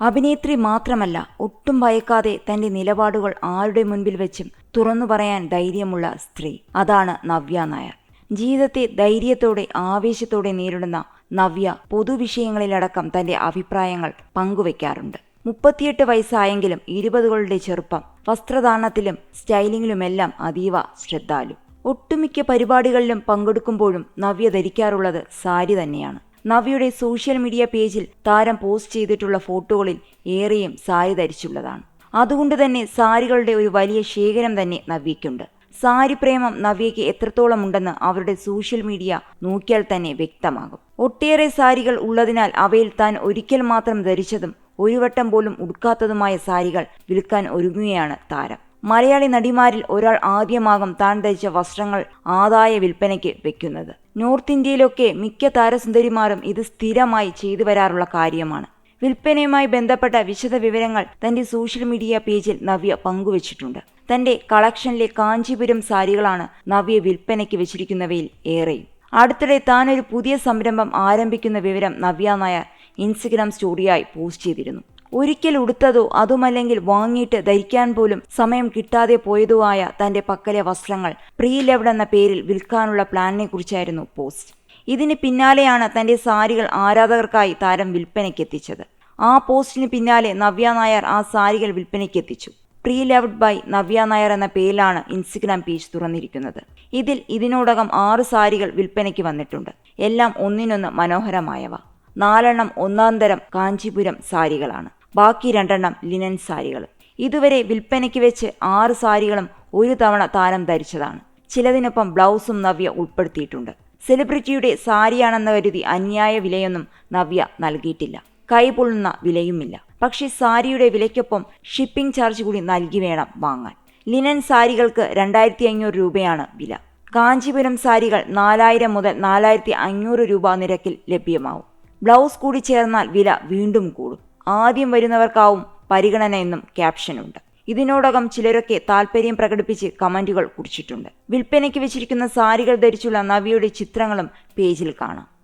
അഭിനേത്രി മാത്രമല്ല ഒട്ടും ഭയക്കാതെ തന്റെ നിലപാടുകൾ ആരുടെ മുൻപിൽ വെച്ചും തുറന്നു പറയാൻ ധൈര്യമുള്ള സ്ത്രീ. അതാണ് നവ്യ നായർ. ജീവിതത്തെ ധൈര്യത്തോടെ ആവേശത്തോടെ നേരിടുന്ന നവ്യ പൊതുവിഷയങ്ങളിലടക്കം തന്റെ അഭിപ്രായങ്ങൾ പങ്കുവെക്കാറുണ്ട്. മുപ്പത്തിയെട്ട് വയസ്സായെങ്കിലും ഇരുപതുകളുടെ ചെറുപ്പം വസ്ത്രധാരണത്തിലും സ്റ്റൈലിങ്ങിലുമെല്ലാം അതീവ ശ്രദ്ധാലു. ഒട്ടുമിക്ക പരിപാടികളിലും പങ്കെടുക്കുമ്പോഴും നവ്യ ധരിക്കാറുള്ളത് സാരി തന്നെയാണ്. നവ്യയുടെ സോഷ്യൽ മീഡിയ പേജിൽ താരം പോസ്റ്റ് ചെയ്തിട്ടുള്ള ഫോട്ടോകളിൽ ഏറെയും സാരി ധരിച്ചുള്ളതാണ്. അതുകൊണ്ട് തന്നെ സാരികളുടെ ഒരു വലിയ ശേഖരം തന്നെ നവ്യയ്ക്കുണ്ട്. സാരി പ്രേമം നവ്യയ്ക്ക് എത്രത്തോളം ഉണ്ടെന്ന് അവരുടെ സോഷ്യൽ മീഡിയ നോക്കിയാൽ തന്നെ വ്യക്തമാകും. ഒട്ടേറെ സാരികൾ ഉള്ളതിനാൽ അവയിൽ താൻ ഒരിക്കൽ മാത്രം ധരിച്ചതും ഒരു വട്ടം പോലും ഉടുക്കാത്തതുമായ സാരികൾ വിൽക്കാൻ ഒരുങ്ങുകയാണ് താരം. മലയാളി നടിമാരിൽ ഒരാൾ ആദ്യമാകും താൻ ധരിച്ച വസ്ത്രങ്ങൾ ആദായ വിൽപ്പനയ്ക്ക് വെക്കുന്നത്. നോർത്ത് ഇന്ത്യയിലൊക്കെ മിക്ക താരസുന്ദരിമാരും ഇത് സ്ഥിരമായി ചെയ്തു വരാറുള്ള കാര്യമാണ്. വിൽപ്പനയുമായി ബന്ധപ്പെട്ട വിശദ വിവരങ്ങൾ തന്റെ സോഷ്യൽ മീഡിയ പേജിൽ നവ്യ പങ്കുവച്ചിട്ടുണ്ട്. തന്റെ കളക്ഷനിലെ കാഞ്ചീപുരം സാരികളാണ് നവ്യ വിൽപ്പനയ്ക്ക് വെച്ചിരിക്കുന്നവയിൽ ഏറെയും. അടുത്തിടെ ഒരു പുതിയ സംരംഭം ആരംഭിക്കുന്ന വിവരം നവ്യ നായർ ഇൻസ്റ്റഗ്രാം സ്റ്റോറിയായി പോസ്റ്റ് ചെയ്തിരുന്നു. ഒരിക്കൽ ഉടുത്തതോ അതുമല്ലെങ്കിൽ വാങ്ങിയിട്ട് ധരിക്കാൻ പോലും സമയം കിട്ടാതെ പോയതോ ആയ തന്റെ പക്കലെ വസ്ത്രങ്ങൾ. പ്രീ ലെവഡ് എന്ന പേരിൽ വിൽക്കാനുള്ള പ്ലാനിനെ കുറിച്ചായിരുന്നു പോസ്റ്റ്. ഇതിന് പിന്നാലെയാണ് തന്റെ സാരികൾ ആരാധകർക്കായി താരം വിൽപ്പനയ്ക്കെത്തിച്ചത് ആ പോസ്റ്റിന് പിന്നാലെ നവ്യ നായർ ആ സാരികൾ വിൽപ്പനയ്ക്കെത്തിച്ചു pre loved by Navya Nair എന്ന പേരിലാണ് ഇൻസ്റ്റഗ്രാം പേജ് തുറന്നിരിക്കുന്നത്. ഇതിൽ ഇതിനോടകം ആറ് സാരികൾ വിൽപ്പനയ്ക്ക് വന്നിട്ടുണ്ട്. എല്ലാം ഒന്നിനൊന്ന് മനോഹരമായവ. നാലെണ്ണം ഒന്നാം തരം കാഞ്ചീപുരം സാരികളാണ്. ബാക്കി രണ്ടെണ്ണം ലിനൻ സാരികൾ. ഇതുവരെ വിൽപ്പനയ്ക്ക് വെച്ച് ആറ് സാരികളും ഒരു തവണ താരം ധരിച്ചതാണ്. ചിലതിനൊപ്പം ബ്ലൗസും നവ്യ ഉൾപ്പെടുത്തിയിട്ടുണ്ട്. സെലിബ്രിറ്റിയുടെ സാരിയാണെന്ന കരുതി അന്യായ വിലയൊന്നും നവ്യ നൽകിയിട്ടില്ല. കൈപൊള്ളുന്ന വിലയുമില്ല. പക്ഷേ സാരിയുടെ വിലയ്ക്കൊപ്പം ഷിപ്പിംഗ് ചാർജ് കൂടി നൽകി വേണം വാങ്ങാൻ. ലിനൻ സാരികൾക്ക് രണ്ടായിരത്തി അഞ്ഞൂറ് രൂപയാണ് വില. കാഞ്ചിപുരം സാരികൾ നാലായിരം മുതൽ നാലായിരത്തി അഞ്ഞൂറ് രൂപ നിരക്കിൽ ലഭ്യമാവും. ബ്ലൗസ് കൂടി ചേർന്നാൽ വില വീണ്ടും കൂടും. ആദ്യം വരുന്നവർക്കാവും പരിഗണന എന്നും ക്യാപ്ഷനുണ്ട്. ഇതിനോടകം ചിലരൊക്കെ താല്പര്യം പ്രകടിപ്പിച്ച് കമന്റുകൾ കുറിച്ചിട്ടുണ്ട്. വിൽപ്പനയ്ക്ക് വെച്ചിരിക്കുന്ന സാരികൾ ധരിച്ചുള്ള നവിയുടെ ചിത്രങ്ങളും പേജിൽ കാണാം.